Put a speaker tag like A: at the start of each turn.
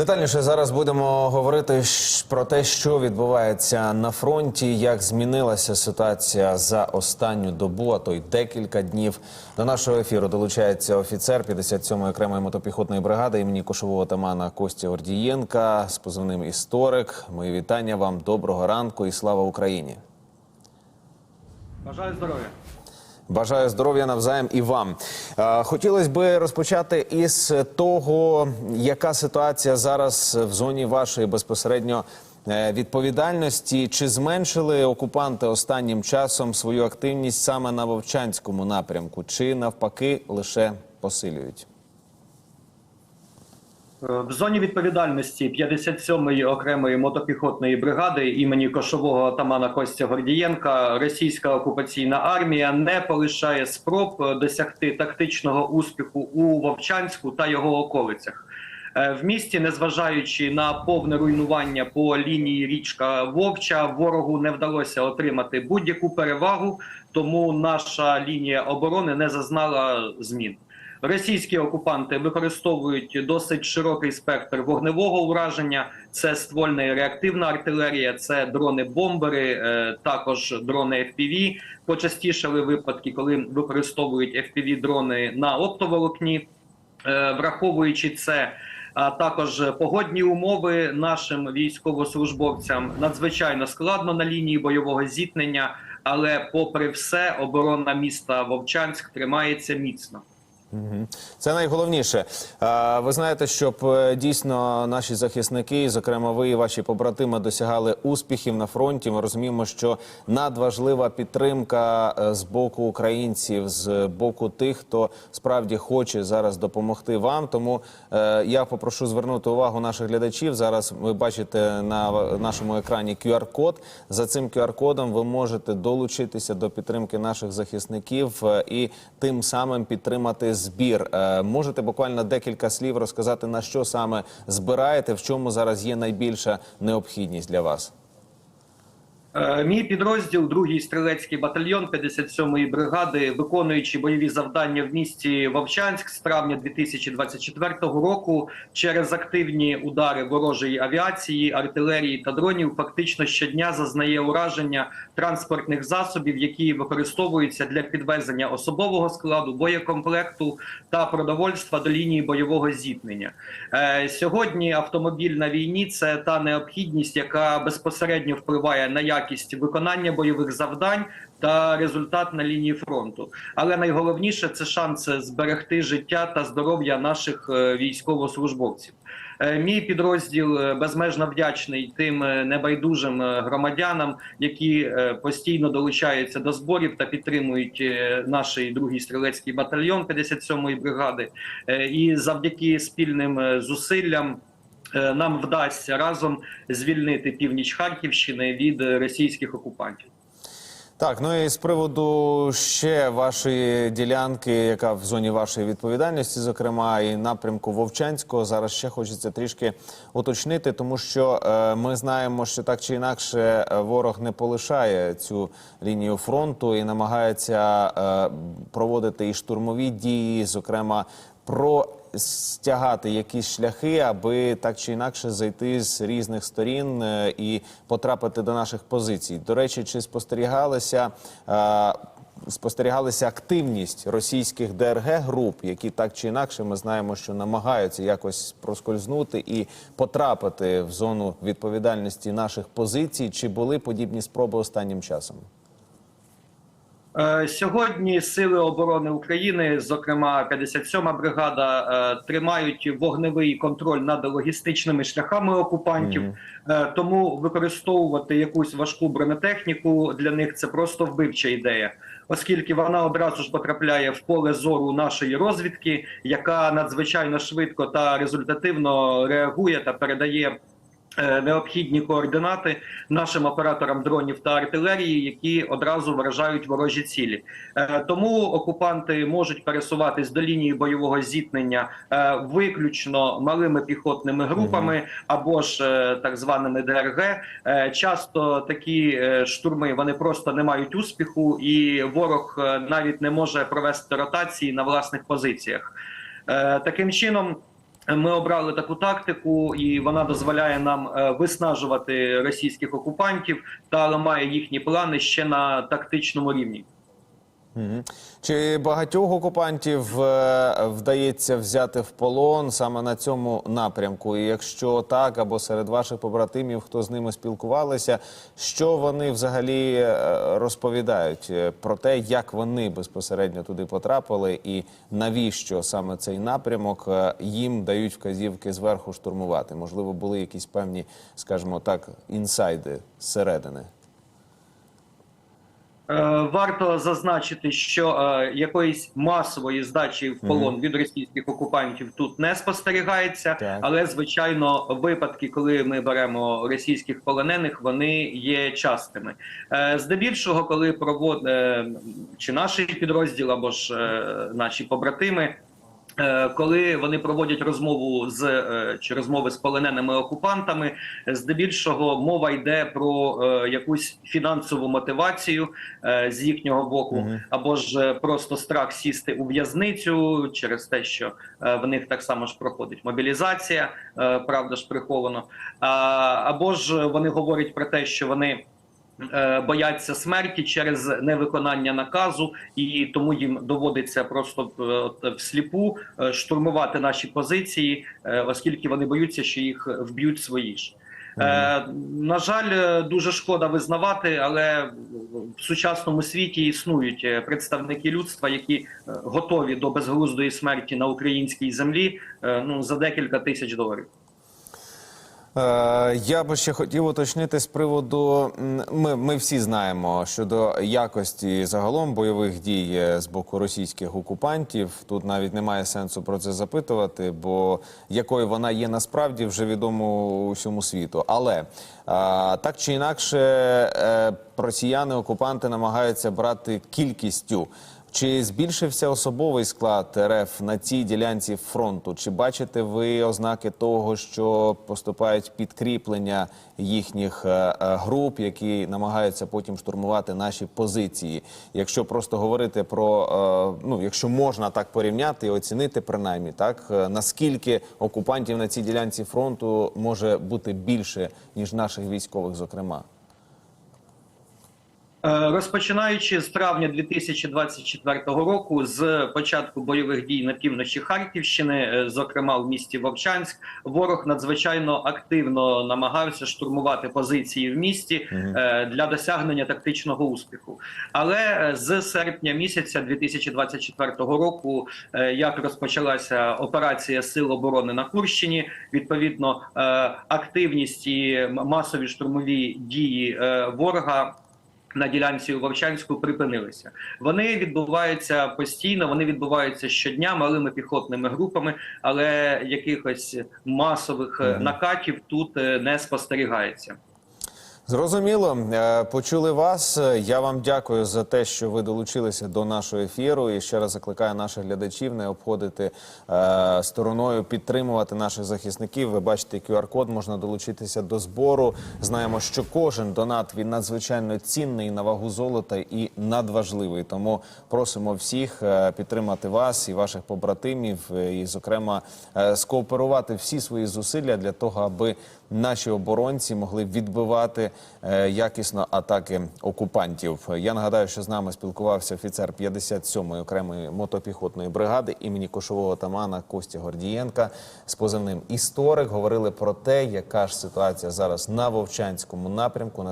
A: Детальніше зараз будемо говорити про те, що відбувається на фронті, як змінилася ситуація за останню добу, а то й декілька днів. До нашого ефіру долучається офіцер 57-ї окремої мотопіхотної бригади імені кошового тамана Костя Гордієнка з позивним історик. Мої вітання вам, доброго ранку і слава Україні.
B: Бажаю здоров'я.
A: Бажаю здоров'я навзаєм і вам. Е, Хотілося б розпочати із того, яка ситуація зараз в зоні вашої безпосередньо е, відповідальності. Чи зменшили окупанти останнім часом свою активність саме на Вовчанському напрямку, чи навпаки лише посилюють?
B: Е, В зоні відповідальності 57-ї окремої мотопіхотної бригади імені кошового атамана Костя Гордієнка російська окупаційна армія не полишає спроб е, досягти тактичного успіху у Вовчанську та його околицях. Е, В місті, незважаючи на повне руйнування по лінії річка Вовча, ворогу не вдалося отримати будь-яку перевагу, тому наша лінія оборони не зазнала змін. Російські окупанти використовують досить широкий спектр вогневого ураження. Це ствольна і реактивна артилерія, це дрони-бомбери, е, також дрони FPV. Почастішали випадки, коли використовують FPV-дрони на оптоволокні. Е, Враховуючи це, а також погодні умови нашим військовослужбовцям надзвичайно складно на лінії бойового зіткнення, але, попри все, оборона міста Вовчанськ тримається міцно.
A: Це найголовніше. Ви знаєте, щоб е, дійсно наші захисники, зокрема ви і ваші побратими, досягали успіхів на фронті. Ми розуміємо, що надважлива підтримка е, з боку українців, з боку тих, хто справді хоче зараз допомогти вам. Тому е, я попрошу звернути увагу наших глядачів. Зараз ви бачите на нашому екрані QR-код. За цим QR-кодом ви можете долучитися до підтримки наших захисників і тим самим підтримати збір. Е, Можете буквально декілька слів розказати на що саме збираєте, в чому зараз є найбільша необхідність для вас.
B: Е, Мій підрозділ, другий стрілецький батальйон 57-ї бригади, виконуючи бойові завдання в місті Вовчанськ з травня 2024 року, через активні удари ворожої авіації, артилерії та дронів, фактично щодня зазнає ураження транспортних засобів, які використовуються для підвезення особового складу, боєкомплекту та продовольства до лінії бойового зіткнення. Е, Сьогодні автомобіль на війні це та необхідність, яка безпосередньо впливає на якість виконання бойових завдань та результат на лінії фронту. Але найголовніше це шанс зберегти життя та здоров'я наших е, військовослужбовців. Е, Мій підрозділ е, безмежно вдячний тим небайдужим громадянам, які постійно долучаються до зборів та підтримують наш другий стрілецький батальйон 57-ї бригади. І завдяки спільним зусиллям. Е, Нам вдасться разом звільнити північ Харківщини від російських окупантів.
A: Так, ну і з приводу ще вашої ділянки, яка в зоні вашої відповідальності, зокрема, і напрямку Вовчанського, зараз ще хочеться трішки уточнити, тому що е, ми знаємо, що так чи інакше е, ворог не полишає цю лінію фронту і намагається е, проводити і штурмові дії, зокрема про стягати якісь шляхи, аби так чи інакше зайти з різних сторін е, і потрапити до наших позицій. До речі, чи спостерігалися? е, Спостерігалася активність російських ДРГ груп, які так чи інакше ми знаємо, що намагаються якось проскользнути і потрапити в зону відповідальності наших позицій. Чи були подібні спроби останнім часом?
B: Е, Сьогодні сили оборони України, зокрема 57-ма бригада, е, тримають вогневий контроль над логістичними шляхами окупантів.
A: Мгм.
B: Е, Тому використовувати якусь важку бронетехніку для них це просто вбивча ідея, оскільки вона одразу ж потрапляє в поле зору нашої розвідки, яка надзвичайно швидко та результативно реагує та передає. Е, Необхідні координати нашим операторам дронів та артилерії, які одразу вражають ворожі цілі. Е, Тому окупанти можуть пересуватись до лінії бойового зіткнення е, виключно малими піхотними групами або ж так званими ДРГ. Часто такі штурми вони просто не мають успіху, і ворог навіть не може провести ротації на власних позиціях. Таким чином. Ми обрали таку тактику, і вона дозволяє нам е, виснажувати російських окупантів та ламає їхні плани ще на тактичному рівні.
A: Чи багатьох окупантів е, вдається взяти в полон саме на цьому напрямку? І якщо так, або серед ваших побратимів, хто з ними спілкувалися, що вони взагалі е, розповідають е, про те, як вони безпосередньо туди потрапили, і навіщо саме цей напрямок їм дають вказівки зверху штурмувати? Можливо, були якісь певні, скажімо так, інсайди зсередини.
B: Е, Варто зазначити, що е, якоїсь масової здачі в полон від російських окупантів тут не спостерігається, але звичайно, випадки, коли ми беремо російських полонених, вони є частими. Е, Здебільшого, коли провод чи наші підрозділ або ж наші побратими. Е, Коли вони проводять розмову з е, чи розмови з полоненими окупантами, здебільшого мова йде про е, якусь фінансову мотивацію з їхнього боку, або ж просто страх сісти у в'язницю через те, що в них так само ж проходить мобілізація, правда ж приховано. Або ж вони говорять про те, що вони. Е, Бояться смерті через невиконання наказу, і тому їм доводиться просто е, всліпу е, штурмувати наші позиції, оскільки вони боються, що їх вб'ють свої ж. Е, на жаль, дуже шкода визнавати, але в сучасному світі існують представники людства, які готові до безглуздої смерті на українській землі е, ну за декілька тисяч доларів.
A: Е, Я би ще хотів уточнити з приводу. Ми, ми всі знаємо щодо якості загалом бойових дій е, з боку російських окупантів. Тут навіть немає сенсу про це запитувати, бо якою вона є насправді вже відомо усьому світу. Але е, так чи інакше, росіяни окупанти намагаються брати кількістю. Чи збільшився особовий склад РФ на цій ділянці фронту? Чи бачите ви ознаки того, що поступають підкріплення їхніх е, е, груп, які намагаються потім штурмувати наші позиції? Якщо просто говорити про е, ну, якщо можна так порівняти і оцінити, принаймні, так наскільки окупантів на цій ділянці фронту може бути більше ніж наших військових, зокрема?
B: Е, Розпочинаючи з травня 2024 року, з початку бойових дій на півночі Харківщини, е, зокрема в місті Вовчанськ, ворог надзвичайно активно намагався штурмувати позиції в місті е, для досягнення тактичного успіху. Але з серпня місяця 2024 року, як розпочалася операція Сил оборони на Курщині, відповідно активність і масові штурмові дії ворога на ділянці у Вовчанську припинилися. Вони відбуваються постійно, вони відбуваються щодня малими піхотними групами, але якихось масових е, накатів тут е, не спостерігається.
A: Зрозуміло, Е, почули вас. Е, Я вам дякую за те, що ви долучилися до нашого ефіру. І ще раз закликаю наших глядачів не обходити е, стороною, підтримувати наших захисників. Ви бачите, QR-код можна долучитися до збору. Знаємо, що кожен донат він надзвичайно цінний на вагу золота і надважливий. Тому просимо всіх підтримати вас і ваших побратимів, і, зокрема, скооперувати всі свої зусилля для того, аби наші оборонці могли відбивати е, якісно атаки окупантів. Я нагадаю, що з нами спілкувався офіцер 57-ї окремої мотопіхотної бригади імені кошового тамана Костя Гордієнка з позивним історик. Говорили про те, яка ж ситуація зараз на Вовчанському напрямку.